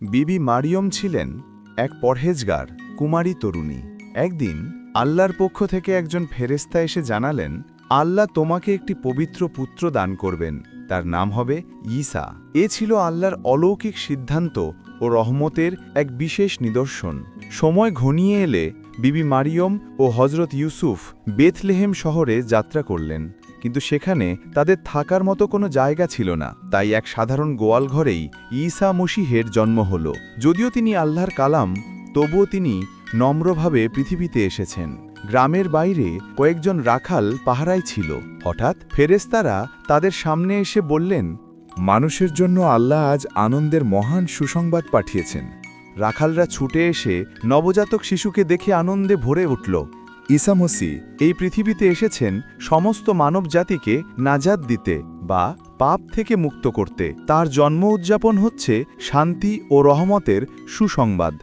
বিবি মারিয়ম ছিলেন এক পরহেজগার, কুমারী তরুণী। একদিন আল্লাহর পক্ষ থেকে একজন ফেরেস্তা এসে জানালেন, আল্লাহ তোমাকে একটি পবিত্র পুত্র দান করবেন। তার নাম হবে ইসা এ ছিল আল্লাহর অলৌকিক সিদ্ধান্ত ও রহমতের এক বিশেষ নিদর্শন। সময় ঘনিয়ে এলে বিবি মারিয়ম ও হজরত ইউসুফ বেথলেহেম শহরে যাত্রা করলেন। কিন্তু সেখানে তাদের থাকার মতো কোনো জায়গা ছিল না। তাই এক সাধারণ গোয়াল ঘরেই ঈসা মসিহের জন্ম হল। যদিও তিনি আল্লাহর কালাম, তবুও তিনি নম্রভাবে পৃথিবীতে এসেছেন। গ্রামের বাইরে কয়েকজন রাখাল পাহারায় ছিল। হঠাৎ ফেরেস্তারা তাদের সামনে এসে বললেন, মানুষের জন্য আল্লাহ আজ আনন্দের মহান সুসংবাদ পাঠিয়েছেন। রাখালরা ছুটে এসে নবজাতক শিশুকে দেখে আনন্দে ভরে উঠল। ইসামসি এই পৃথিবীতে এসেছেন সমস্ত মানব জাতিকে নাজাদ দিতে বা পাপ থেকে মুক্ত করতে। তার জন্ম উদযাপন হচ্ছে শান্তি ও রহমতের সুসংবাদ।